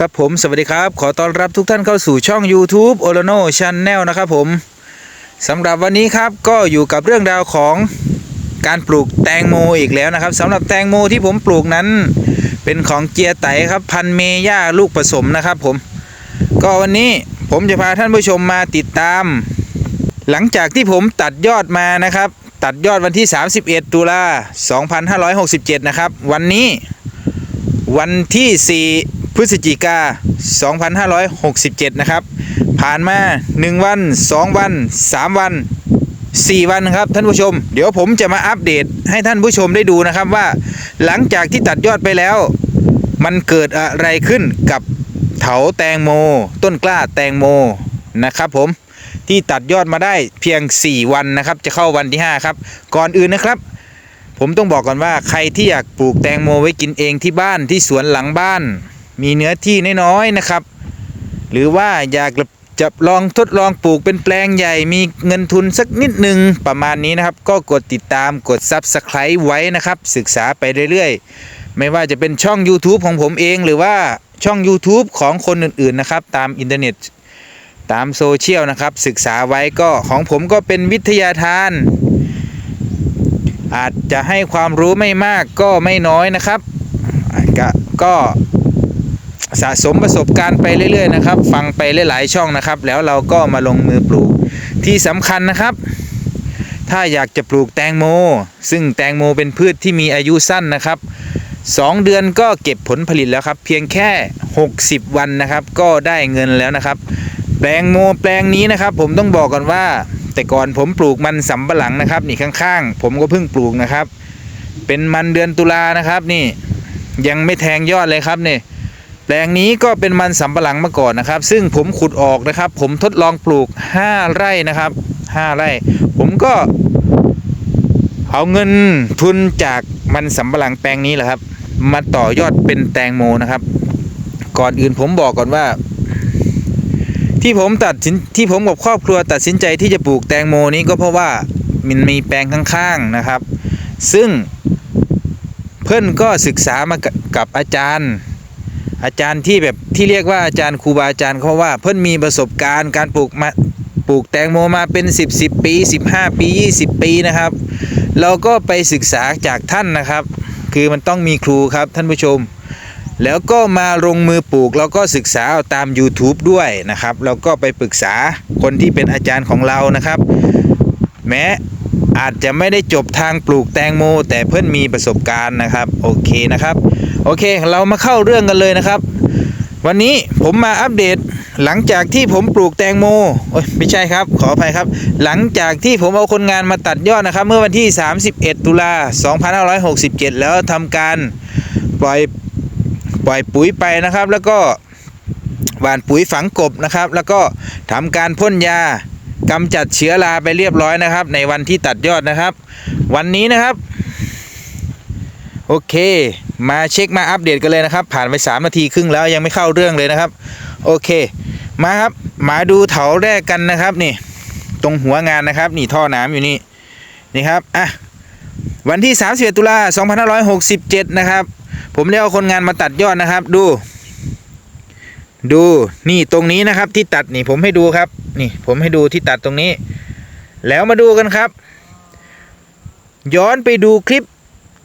ครับผมสวัสดีครับ ขอต้อนรับทุกท่านเข้าสู่ช่อง YouTube o l o n o Channel นะครับผมสำหรับวันนี้ครับก็อยู่กับเรื่องราวของการปลูกแตงโมอีกแล้วนะครับสำหรับแตงโมที่ผมปลูกนั้น เป็นของเจียไตครับพันเมย่าลูกผสมนะครับผม ก็วันนี้ผมจะพาท่านผู้ชมมาติดตาม หลังจากที่ผมตัดยอดมานะครับ ตัดยอดวันที่ 31 ตุลา2567 นะครับ วันนี้วันที่ 4 พฤศจิกา 2567 นะครับ ผ่านมา 1 วัน 2 วัน 3 วัน 4 วันครับท่านผู้ชม เดี๋ยวผมจะมาอัปเดตให้ท่านผู้ชมได้ดูนะครับว่า หลังจากที่ตัดยอดไปแล้ว มันเกิดอะไรขึ้นกับเถาแตงโม ต้นกล้าแตงโมนะครับผมที่ตัดยอดมาได้เพียง 4 วันนะครับ จะเข้าวันที่ 5 ครับ ก่อนอื่นนะครับ ผมต้องบอกก่อนว่าใครที่อยากปลูกแตงโมไว้กินเองที่บ้านที่สวนหลังบ้าน มีเนื้อที่น้อยๆนะครับ หรือว่าอยากจะลองทดลองปลูกเป็นแปลงใหญ่ มีเงินทุนสักนิดหนึ่งประมาณนี้นะครับ ก็กดติดตามกด Subscribe ไว้นะครับ ศึกษาไปเรื่อยๆ ไม่ว่าจะเป็นช่อง YouTube ของผมเอง หรือว่าช่อง YouTube ของคนอื่นๆนะครับ ตามอินเทอร์เน็ต ตามโซเชียลนะครับ ศึกษาไว้ก็ของผมก็เป็นวิทยาทาน อาจจะให้ความรู้ไม่มากก็ไม่น้อยนะครับก็ก็ สะสมประสบการณ์ไปเรื่อย ๆ นะครับ ฟังไปหลายๆช่องนะครับ แล้วเราก็มาลงมือปลูกที่สำคัญนะครับ ถ้าอยากจะปลูกแตงโม ซึ่งแตงโมเป็นพืชที่มีอายุสั้นนะครับ 2 เดือนก็เก็บผลผลิตแล้วครับ เพียงแค่ 60 วันนะครับ ก็ได้เงินแล้วนะครับ แปลงโมแปลงนี้นะครับ ผมต้องบอกก่อนว่า แต่ก่อนผมปลูกมันสำปะหลังนะครับ นี่ข้างๆ ผมก็เพิ่งปลูกนะครับ เป็นมันเดือนตุลานะครับนี่ยังไม่แทงยอดเลยครับนี่ แปลงนี้ก็เป็นมันสำปะหลังมาก่อนนะครับ ซึ่งผมขุดออกนะครับ ผมทดลองปลูก 5 ไร่นะครับ 5 ไร่ ผมก็ เอาเงินทุนจากมันสำปะหลังแปลงนี้แหละครับ มาต่อยอดเป็นแตงโมนะครับ ก่อนอื่นผมบอกก่อนว่า ที่ผมตัดสินที่ผมกับครอบครัวตัดสินใจที่จะปลูกแตงโมนี้ก็เพราะว่ามันมีแปลงข้างๆนะครับ ซึ่งเพื่อนก็ศึกษามากับอาจารย์ อาจารย์ที่แบบที่เรียกว่าอาจารย์ครูบาอาจารย์เขาว่า เพื่อนมีประสบการณ์การปลูกมาปลูกแตงโมมาเป็น 10 10 ปี 15 ปี 20 ปีนะครับ เราก็ไปศึกษาจากท่านนะครับ คือมันต้องมีครูครับท่านผู้ชม แล้วก็มาลงมือปลูกแล้วก็ศึกษาเอาตาม YouTube ด้วยนะครับแล้วก็ไปปรึกษาคนที่เป็นอาจารย์ของเรานะครับ แม้อาจจะไม่ได้จบทางปลูกแตงโม แต่เพื่อนมีประสบการณ์นะครับ โอเคนะครับ โอเค เรามาเข้าเรื่องกันเลยนะครับ วันนี้ผมมาอัปเดตหลังจากที่ผมปลูกแตงโมโอ้ยไม่ใช่ครับ ขออภัยครับ หลังจากที่ผมเอาคนงานมาตัดยอดนะครับ เมื่อวันที่ 31 ตุลา 2567 แล้วทำการปล่อยปล่อยปุ๋ยไปนะครับ แล้วก็หว่านปุ๋ยฝังกบนะครับ แล้วก็ทำการพ่นยากำจัดเชื้อราไปเรียบร้อยนะครับ ในวันที่ตัดยอดนะครับ วันนี้นะครับ โอเค มาเช็คมาอัปเดตกันเลยนะครับ ผ่านไป 3 นาทีครึ่งแล้วยังไม่เข้าเรื่องเลยนะครับ โอเค มาครับ มาดูเถาแรกกันนะครับนี่ ตรงหัวงานนะครับ นี่ท่อน้ำอยู่นี่นี่ครับอะวันที่31ตุลา2567 นะครับ ผมได้เอาคนงานมาตัดยอดนะครับ ดู ดูนี่ตรงนี้นะครับที่ตัดนี่ผมให้ดูครับ นี่ผมให้ดูที่ตัดตรงนี้ แล้วมาดูกันครับ ย้อนไปดูคลิป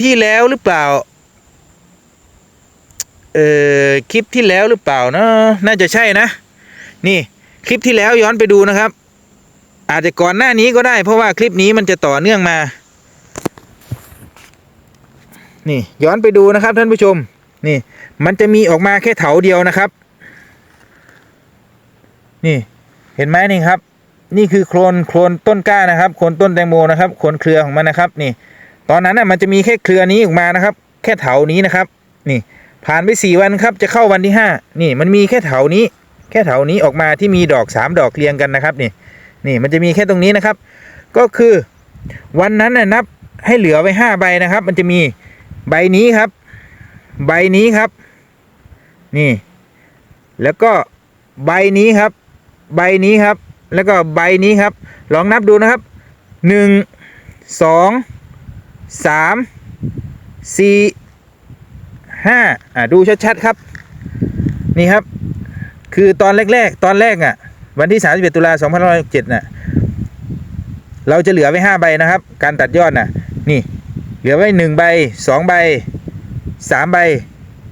ที่แล้วหรือเปล่า เอ่อคลิปที่แล้วหรือเปล่านาะน่าจะใช่นะ นี่คลิปที่แล้วย้อนไปดูนะครับ อาจจะก่อนหน้านี้ก็ได้ เพราะว่าคลิปนี้มันจะต่อเนื่องมา นี่ย้อนไปดูนะครับท่านผู้ชม นี่ มันจะมีออกมาแค่เถาเดียวนะครับ นี่เห็นไหมนี่ครับ นี่คือโคลนโคลนต้นกล้านะครับโคลนต้นแตงโมนะครับโคลนเครือของมันนะครับ นี่ ตอนนั้นน่ะมันจะมีแค่เครือนี้ออกมานะครับ แค่เถานี้นะครับ นี่ ผ่านไปสี่วันครับจะเข้าวันที่ห้านี่มันมีแค่เถานี้ แค่เถานี้ออกมาที่มีดอกสามดอกเรียงกันนะครับนี่นี่มันจะมีแค่ตรงนี้นะครับ ก็คือวันนั้นน่ะนับให้เหลือไว้ห้าใบนะครับ มันจะมีใบนี้ครับ ใบนี้ครับ นี่ แล้วก็ใบนี้ครับ ใบนี้ครับ แล้วก็ใบนี้ครับ ลองนับดูนะครับหนึ่งสองสามสี่ ห้าอ่าดูชัดๆครับ นี่ครับ คือตอนแรกๆ ตอนแรกอะ วันที่31ตุลา2567น่ะ เราจะเหลือไว้5ใบนะครับ การตัดยอดน่ะ นี่ เหลือไว้1ใบ2ใบ3ใบ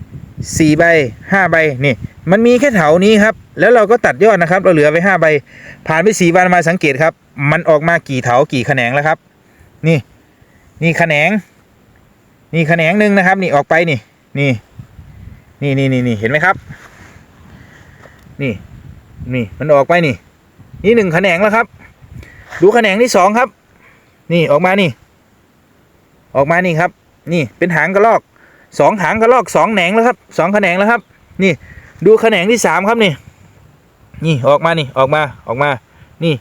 4ใบ5ใบนี่ มันมีแค่เถานี้ครับ แล้วเราก็ตัดยอดนะครับ เราเหลือไว้5ใบ ผ่านไป4วันมาสังเกตครับ มันออกมากี่เถากี่แขนงแล้วครับ นี่ นี่แขนง นี่แขนงหนึ่งนะครับ นี่ออกไปนี่ นี่ นี่นี่นี่นี่เห็นไหมครับ นี่ นี่มันออกไปนี่ นี่หนึ่งแขนงแล้วครับ ดูแขนงที่สองครับ นี่ออกมานี่ ออกมานี่ครับ นี่เป็นหางกระรอกสองหางกระรอกสองแหนงแล้วครับสองแขนงแล้วครับ นี่ ดูแขนงที่สามครับนี่ นี่ออกมานี่ออกมาออกมา นี่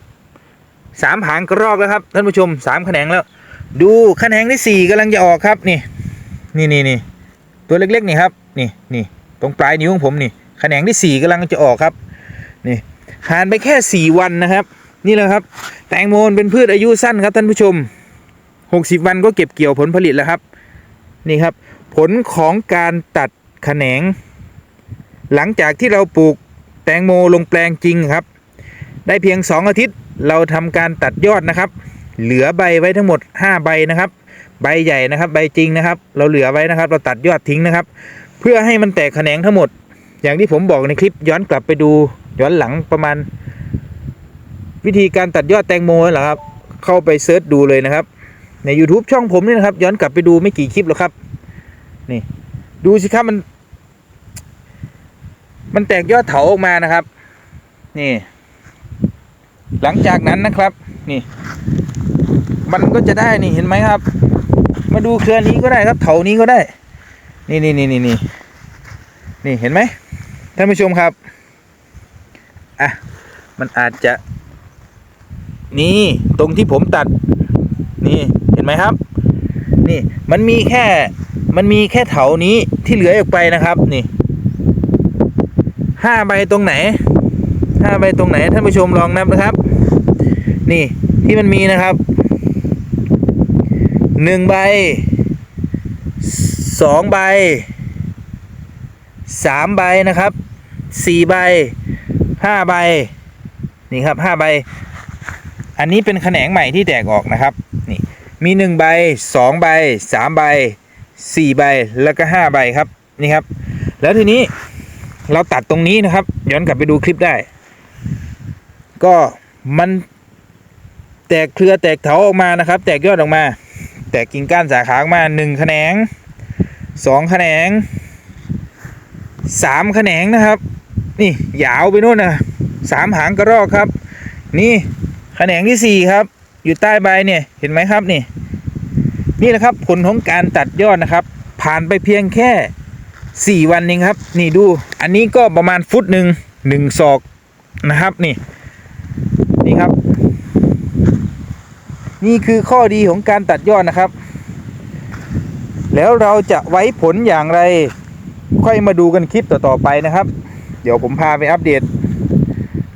สามหางกระรอกแล้วครับท่านผู้ชมสามแขนงแล้ว ดูแขนงที่สี่กำลังจะออกครับนี่ นี่นี่นี่ ตัวเล็กๆนี่ครับนี่นี่ตรงปลายนิ้วของผมนี่แขนงที่สี่กำลังจะออกครับนี่ผ่านไปแค่สี่วันนะครับ นี่แหละครับ แตงโมเป็นพืชอายุสั้นครับท่านผู้ชมหกสิบวันก็เก็บเกี่ยวผลผลิตแล้วครับนี่ครับ ผลของการตัดแขนง หลังจากที่เราปลูกแตงโมลงแปลงจริงครับ ได้เพียง 2 อาทิตย์เราทำการตัดยอดนะครับ เหลือใบไว้ทั้งหมด 5 ใบนะครับ ใบใหญ่นะครับ ใบจริงนะครับ เราเหลือไว้นะครับ เราตัดยอดทิ้งนะครับ เพื่อให้มันแตกแขนงทั้งหมด อย่างที่ผมบอกในคลิปย้อนกลับไปดูย้อนหลังประมาณ วิธีการตัดยอดแตงโมนั่นแหละครับ เข้าไปเซิร์ชดูเลยนะครับ ใน YouTube ช่องผมนี่นะครับ ย้อนกลับไปดูไม่กี่คลิปหรอกครับ นี่ ดูสิครับมัน มันแตกยอดเถาออกมานะครับ นี่ หลังจากนั้นนะครับ นี่ มันก็จะได้นี่เห็นไหมครับ มาดูเครือนี้ก็ได้ครับเถานี้ก็ได้ นี่นี่นี่นี่นี่นี่เห็นไหมท่านผู้ชมครับอะมันอาจจะ นี่ตรงที่ผมตัด นี่เห็นไหมครับ นี่มันมีแค่มันมีแค่เถานี้ที่เหลือออกไปนะครับนี่ห้าใบตรงไหนห้าใบตรงไหนท่านผู้ชมลองนับนะครับ นี่ที่มันมีนะครับ หนึ่งใบสองใบสามใบนะครับสี่ใบห้าใบนี่ครับห้าใบ อันนี้เป็นแขนงใหม่ที่แตกออกนะครับนี่มีหนึ่งใบสองใบสามใบสี่ใบแล้วก็ห้าใบครับนี่ครับ แล้วทีนี้เราตัดตรงนี้นะครับ ย้อนกลับไปดูคลิปได้ ก็มันแตกเครือแตกเถาออกมานะครับ แตกยอดออกมา ตกกิ่งก้านสาขาออกมาหนึ่งแขนงสองแขนงสามแขนงนะครับ นี่ยาวไปโน่นนะสามหางกระรอกครับ นี่แขนงที่สี่ครับ อยู่ใต้ใบเนี่ยเห็นไหมครับนี่ นี่แหละครับผลของการตัดยอดนะครับ ผ่านไปเพียงแค่สี่วันเองครับ นี่ดู อันนี้ก็ประมาณฟุตหนึ่งหนึ่งศอกนะครับนี่ นี่ครับ นี่คือข้อดีของการตัดยอดนะครับ แล้วเราจะไว้ผลอย่างไร ค่อยมาดูกันคลิปต่อๆไปนะครับ เดี๋ยวผมพาไปอัปเดต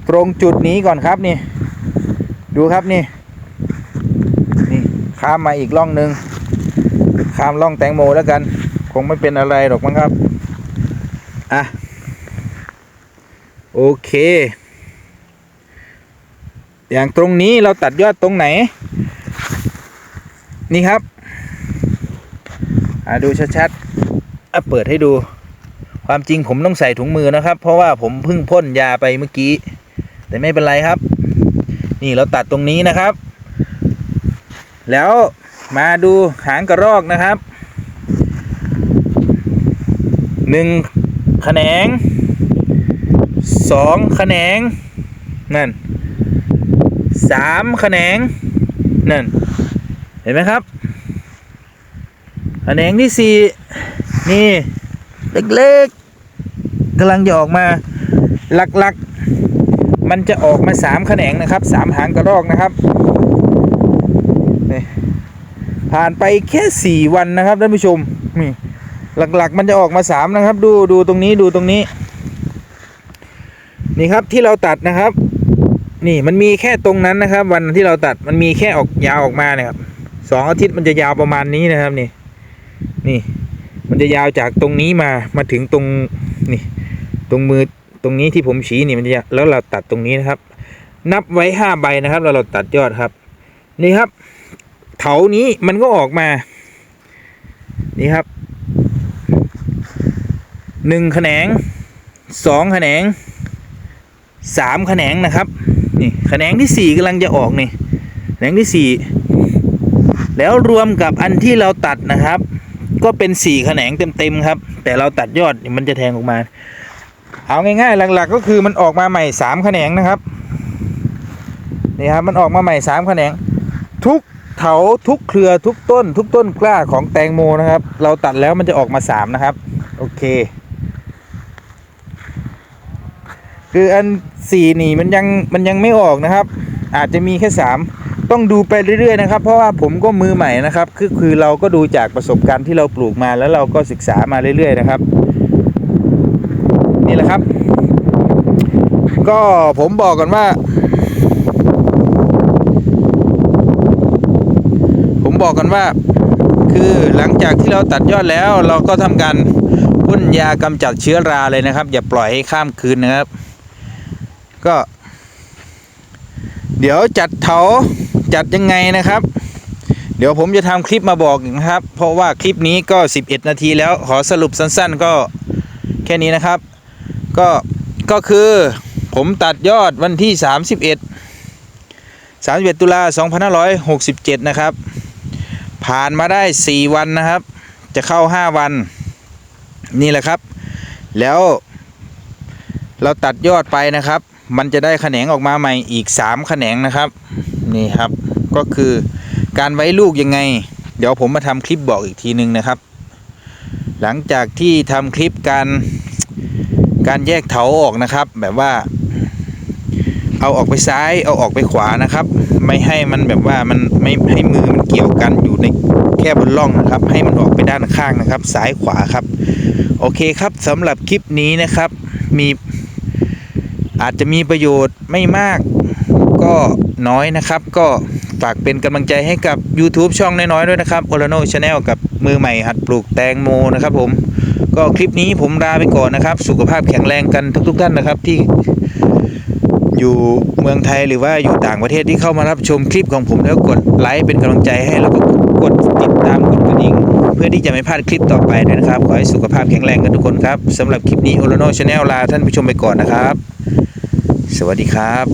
ตรงจุดนี้ก่อนครับนี่ ดูครับนี่ นี่ข้ามมาอีกร่องหนึ่งข้ามร่องแตงโมแล้วกัน คงไม่เป็นอะไรหรอกมั้งครับ อะ โอเคอย่างตรงนี้เราตัดยอดตรงไหน นี่ครับดูชัดๆอะเปิดให้ดู ความจริงผมต้องใส่ถุงมือนะครับ เพราะว่าผมเพิ่งพ่นยาไปเมื่อกี้ แต่ไม่เป็นไรครับ นี่เราตัดตรงนี้นะครับ แล้วมาดูหางกระรอกนะครับหนึ่งแขนงสองแขนงนั่นสามแขนงนั่น เห็นไหมครับแขนงที่สี่นี่เล็กๆกำลังจะออกมาหลักๆ มันจะออกมาสามแขนงนะครับสามหางกระรอกนะครับนี่ผ่านไปแค่สี่วันนะครับท่านผู้ชมนี่หลักๆ มันจะออกมาสามนะครับ ดูดูตรงนี้ดูตรงนี้ นี่ครับที่เราตัดนะครับ นี่มันมีแค่ตรงนั้นนะครับ วันที่เราตัดมันมีแค่ออกยาวออกมานะครับ สองอาทิตย์มันจะยาวประมาณนี้นะครับนี่นี่ มันจะยาวจากตรงนี้มามาถึงตรงนี่ตรงมือตรงนี้ที่ผมชี้นี่มันจะแล้วเราตัดตรงนี้นะครับ นับไว้ห้าใบนะครับแล้วเราตัดยอดครับ นี่ครับเถานี้มันก็ออกมา นี่ครับหนึ่งแขนงสองแขนงสามแขนงนะครับนี่แขนงที่สี่กำลังจะออกนี่แขนงที่สี่ แล้วรวมกับอันที่เราตัดนะครับ ก็เป็นสี่แขนงเต็มๆครับ แต่เราตัดยอดมันจะแทงออกมา เอาง่ายๆ หลักๆ ก็คือมันออกมาใหม่สามแขนงนะครับนี่ครับมันออกมาใหม่สามแขนง ทุกเถาทุกเครือทุกต้น ทุกต้นกล้าของแตงโมนะครับ เราตัดแล้วมันจะออกมาสามนะครับ โอเค คืออันสี่นี่มันยังมันยังไม่ออกนะครับ อาจจะมีแค่สามต้องดูไปเรื่อยๆนะครับ เพราะว่าผมก็มือใหม่นะครับคือคือเราก็ดูจากประสบการณ์ที่เราปลูกมาแล้วเราก็ศึกษามาเรื่อยๆนะครับ นี่แหละครับ ก็ผมบอกก่อนว่า ผมบอกกันว่า คือหลังจากที่เราตัดยอดแล้วเราก็ทำการพ่นยากำจัดเชื้อราเลยนะครับ อย่าปล่อยให้ข้ามคืนนะครับ ก็ เดี๋ยวจัดเถาจัดยังไงนะครับ เดี๋ยวผมจะทำคลิปมาบอกอีกนะครับ เพราะว่าคลิปนี้ก็ 11 นาทีแล้วขอสรุปสั้นๆ ก็แค่นี้นะครับ ก็ก็คือผมตัดยอดวันที่ 31 31 ตุลา2567 นะครับ ผ่านมาได้ 4 วันนะครับ จะเข้า 5 วัน นี่แหละครับ แล้วเราตัดยอดไปนะครับ มันจะได้แขนงออกมาใหม่อีก3แขนงนะครับนี่ครับก็คือการไว้ลูกยังไง เดี๋ยวผมมาทำคลิปบอกอีกทีนึงนะครับ หลังจากที่ทำคลิปการการแยกเถาออกนะครับ แบบว่า เอาออกไปซ้ายเอาออกไปขวานะครับ ไม่ให้มันแบบว่ามันไม่ให้มือมันเกี่ยวกันอยู่ในแค่บนร่องนะครับ ให้มันออกไปด้านข้างนะครับ ซ้ายขวาครับ โอเคครับสำหรับคลิปนี้นะครับ มี อาจจะมีประโยชน์ไม่มากก็น้อยนะครับ ก็ฝากเป็นกำลังใจให้กับ YouTube ช่องน้อยๆด้วยนะครับ o l a n o Channel กับมือใหม่หัดปลูกแตงโมนะครับผมก็คลิปนี้ผมลาไปก่อนนะครับ สุขภาพแข็งแรงกันทุก ๆ ท่านนะครับที่อยู่เมืองไทยหรือว่าอยู่ต่างประเทศที่เข้ามารับชมคลิปของผมแล้วกดไลค์เป็นกำลังใจให้แล้วก็กดติดตามกดกระดิ่งเพื่อที่จะไม่พลาดคลิปต่อไปด้วยนะครับ ขอให้สุขภาพแข็งแรงกันทุกคนครับสำหรับคลิปนี้โอลโนชาแนลลาท่านผู้ชมไปก่อนนะครับ สวัสดีครับ